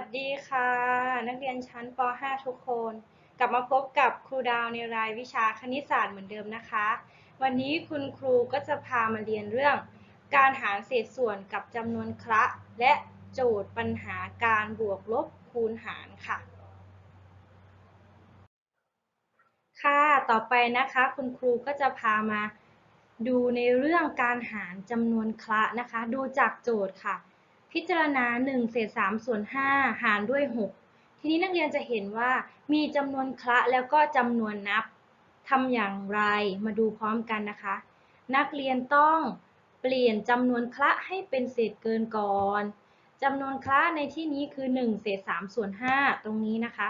สดีค่ะ นักเรียนชั้นป .5 ทุกคน กลับมาพบกับครูดาวในรายวิชาคณิตศาสตร์เหมือนเดิมนะคะ วันนี้คุณครูก็จะพามาเรียนเรื่อง การหารเศษส่วนกับจำนวนคละและโจทย์ปัญหาการบวกลบคูณหารค่ะ ค่ะต่อไปนะคะคุณครูก็จะพามาดูในเรื่องการหารจำนวนคละนะคะ ดูจากโจทย์ค่ะ พิจารณา1เศษ3ส่วน5หารด้วย 6 ทีนี้นักเรียนจะเห็นว่ามีจำนวนคละแล้วก็จำนวนนับทำอย่างไรมาดูพร้อมกันนะคะ นักเรียนต้องเปลี่ยนจำนวนคละให้เป็นเศษเกินก่อนจำนวนคละในที่นี้คือ 1 เศษ3ส่วน 5 ตรงนี้นะคะ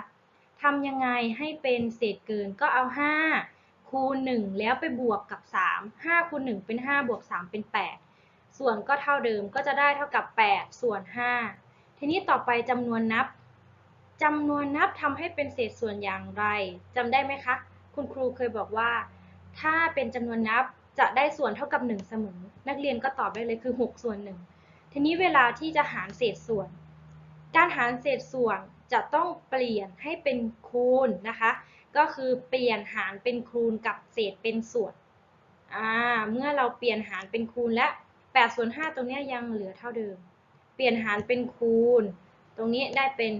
ทำยังไงให้เป็นเศษเกินก็เอา 5 คูณ 1 แล้วไปบวกกับ 3 5คูณ1เป็น 5 บวก 3 เป็น 8 ส่วนก็เท่าเดิมก็จะได้เท่ากับ 8 ส่วน 5 ทีนี้ต่อไปจำนวนนับจำนวนนับทำให้เป็นเศษส่วนอย่างไรจำได้ไหมคะ คุณครูเคยบอกว่า ถ้าเป็นจำนวนนับจะได้ส่วนเท่ากับ 1 เสมอ นักเรียนก็ตอบได้เลยคือ 6 ส่วน 1 ทีนี้เวลาที่จะหารเศษส่วน การหารเศษส่วนจะต้องเปลี่ยนให้เป็นคูณนะคะ ก็คือเปลี่ยนหารเป็นคูณกับเศษเป็นส่วน เมื่อเราเปลี่ยนหารเป็นคูณและ 8ส่วน5ตรงนี้ยังเหลือเท่าเดิม เปลี่ยนหารเป็นคูณ ตรงนี้ได้เป็น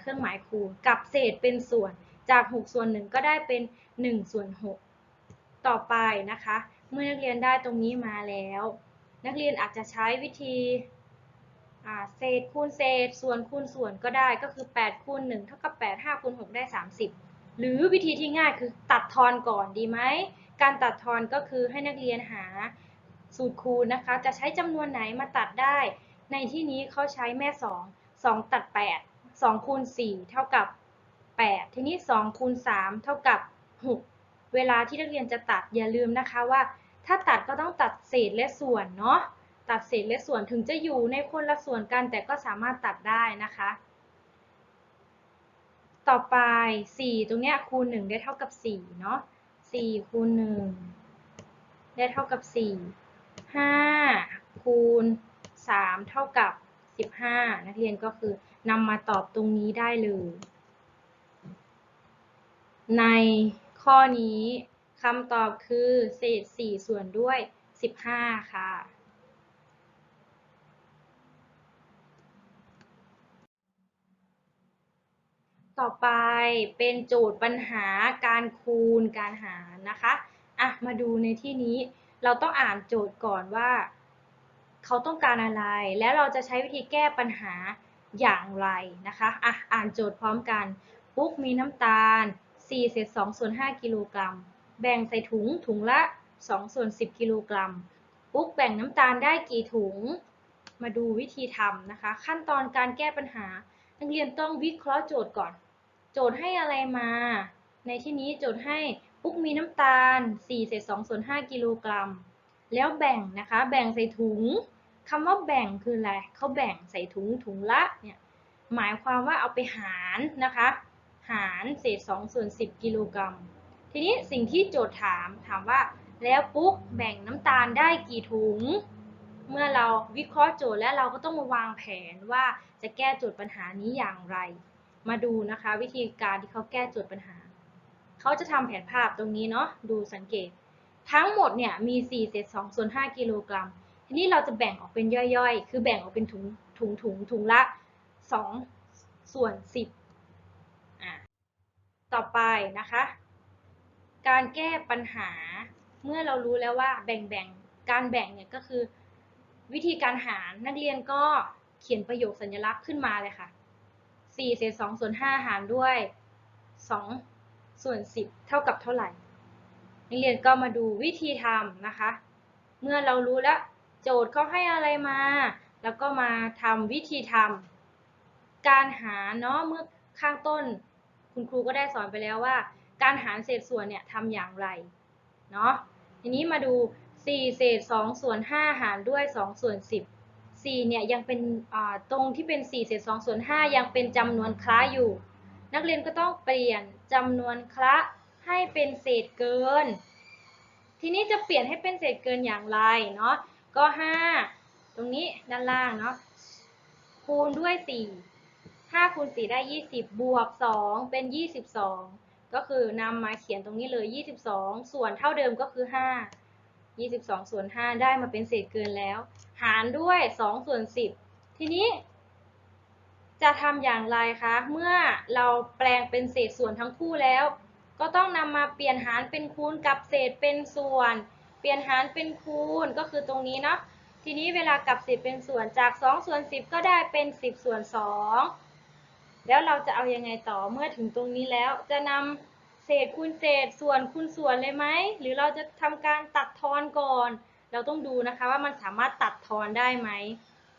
เครื่องหมายคูณ กับเศษเป็นส่วน จาก6ส่วน1ก็ได้เป็น1ส่วน6ต่อไปนะคะ เมื่อนักเรียนได้ตรงนี้มาแล้ว นักเรียนอาจจะใช้วิธีเศษคูณเศษ ส่วนคูณส่วนก็ได้ก็คือ8คูณ1เท่ากับ8 5คูณ6ได้ 30 หรือวิธีที่ง่ายคือตัดทอนก่อนดีไหม การตัดทอนก็คือให้นักเรียนหา สูตรคูณนะคะ จะใช้จำนวนไหนมาตัดได้ ในที่นี้เขาใช้แม่ 2 2 ตัด 8 2คูณ4เท่ากับ 8 ทีนี้2คูณ3เท่ากับ 6 เวลาที่นักเรียนจะตัดอย่าลืมนะคะว่า ถ้าตัดก็ต้องตัดเศษและส่วนเนาะตัดเศษและส่วนถึงจะอยู่ในคนละส่วนกัน แต่ก็สามารถตัดได้นะคะ ต่อไป 4 ตรงเนี้ยคูณ 1 ได้เท่ากับ4เนาะ4คูณ1ได้เท่ากับ 4 5 คูณ 3 เท่ากับ 15 นักเรียนก็คือนำมาตอบตรงนี้ได้เลย ในข้อนี้คำตอบคือเศษ 4 ส่วนด้วย 15 ค่ะต่อไปเป็นโจทย์ปัญหาการคูณการหารนะคะ อะ มาดูในที่นี้ เราต้องอ่านโจทย์ก่อนว่า เขาต้องการอะไร แล้วเราจะใช้วิธีแก้ปัญหาอย่างไรนะคะอะอ่านโจทย์พร้อมกัน ปุ๊กมีน้ำตาล4เศษ2ส่วน5กิโลกรัม แบ่งใส่ถุงถุงละ2ส่วน10กิโลกรัม ปุ๊กแบ่งน้ำตาลได้กี่ถุง มาดูวิธีทำนะคะ ขั้นตอนการแก้ปัญหา นักเรียนต้องวิเคราะห์โจทย์ก่อน โจทย์ให้อะไรมา ในที่นี้โจทย์ให้ ปุ๊กมีน้ำตาล4เศษ2ส่วน5กิโลกรัม แล้วแบ่งนะคะ แบ่งใส่ถุงคำว่าแบ่งคืออะไรเขาแบ่งใส่ถุงถุงละเนี่ยหมายความว่าเอาไปหารนะคะ หารเศษ2ส่วน10กิโลกรัม ทีนี้สิ่งที่โจทย์ถามถามว่า แล้วปุ๊กแบ่งน้ำตาลได้กี่ถุง เมื่อเราวิเคราะห์โจทย์แล้วเราก็ต้องมาวางแผนว่าจะแก้โจทย์ปัญหานี้อย่างไร มาดูนะคะ วิธีการที่เขาแก้โจทย์ปัญหา เขาจะทำแผนภาพตรงนี้เนาะดูสังเกต ทั้งหมดเนี่ยมี4เศษ2ส่วน5กิโลกรัมทีนี้เราจะแบ่งออกเป็นย่อยๆ คือแบ่งออกเป็นถุงถุงถุงถุงละ 2 ส่วน 10อะต่อไปนะคะ การแก้ปัญหาเมื่อเรารู้แล้วว่าแบ่งแบ่งการแบ่งเนี่ยก็คือ วิธีการหารนักเรียนก็เขียนประโยคสัญลักษณ์ขึ้นมาเลยค่ะ4เศษ2ส่วน5หารด้วย2 ส่วน 10 เท่ากับเท่าไหร่ นักเรียนก็มาดูวิธีทำนะคะ เมื่อเรารู้แล้วโจทย์เขาให้อะไรมา แล้วก็มาทำวิธีทำการหาเนาะเมื่อข้างต้น คุณครูก็ได้สอนไปแล้วว่า การหารเศษส่วนเนี่ยทำอย่างไรเนาะทีนี้มาดู 4 เศษ 2 ส่วน 5 หารด้วย 2 ส่วน 10 4 เนี่ยยังเป็นตรงที่เป็น 4 เศษ 2 ส่วน 5 ยังเป็นจำนวนคละอยู่ นักเรียนก็ต้องเปลี่ยนจำนวนคละให้เป็นเศษเกิน ทีนี้จะเปลี่ยนให้เป็นเศษเกินอย่างไรเนาะ ก็ 5 ตรงนี้ด้านล่างเนาะ คูณด้วย 4 5คูณ4ได้ 20 บวก 2 เป็น 22 ก็คือนำมาเขียนตรงนี้เลย 22 ส่วนเท่าเดิมก็คือ 5 22 ส่วน 5 ได้มาเป็นเศษเกินแล้ว หารด้วย 2 ส่วน 10 ทีนี้ จะทำอย่างไรคะ เมื่อเราแปลงเป็นเศษส่วนทั้งคู่แล้ว ก็ต้องนำมาเปลี่ยนหารเป็นคูณกับเศษเป็นส่วน เปลี่ยนหารเป็นคูณก็คือตรงนี้เนาะ ทีนี้เวลากลับสิบเป็นส่วนจาก 2 ส่วน 10 ก็ได้เป็น 10 ส่วน 2 แล้วเราจะเอายังไงต่อเมื่อถึงตรงนี้แล้ว จะนำเศษคูณเศษส่วนคูณส่วนเลยไหม หรือเราจะทำการตัดทอนก่อน เราต้องดูนะคะว่ามันสามารถตัดทอนได้ไหม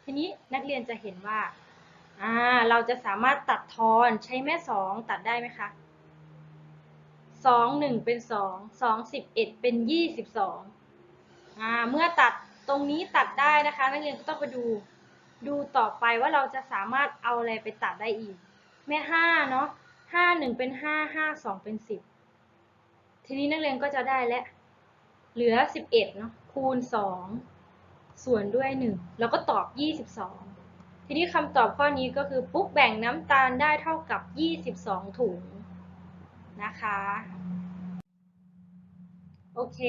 ทีนี้นักเรียนจะเห็นว่า อ่าเราจะสามารถตัดทอนใช้แม่สองตัดได้ไหมคะสองหนึ่งเป็นสองสองสิบเอ็ดเป็นยี่สิบสองอ่าเมื่อตัดตรงนี้ตัดได้นะคะ นักเรียนก็ต้องไปดูดูต่อไปว่าเราจะสามารถเอาอะไรไปตัดได้อีก แม่ห้าเนาะห้าหนึ่งเป็นห้าห้าสองเป็นสิบทีนี้นักเรียนก็จะได้แล้วเหลือสิบเอ็ดเนาะคูณสองส่วนด้วยหนึ่งแล้วก็ตอบยี่สิบสอง ทีนี้คำตอบข้อนี้ก็คือปุ๊กแบ่งน้ำตาลได้เท่ากับยี่สิบสองถุงนะคะโอเค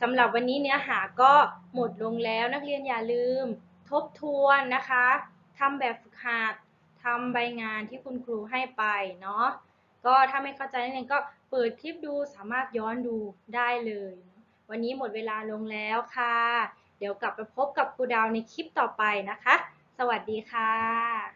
สำหรับวันนี้เนื้อหาก็หมดลงแล้วนักเรียนอย่าลืม ทบทวนนะคะทำแบบฝึกหัดทำใบงานที่คุณครูให้ไปเนาะก็ถ้าไม่เข้าใจนักเรียนก็เปิดคลิปดูสามารถย้อนดูได้เลย วันนี้หมดเวลาลงแล้วค่ะ เดี๋ยวกลับไปพบกับครูดาวในคลิปต่อไปนะคะ สวัสดีค่ะ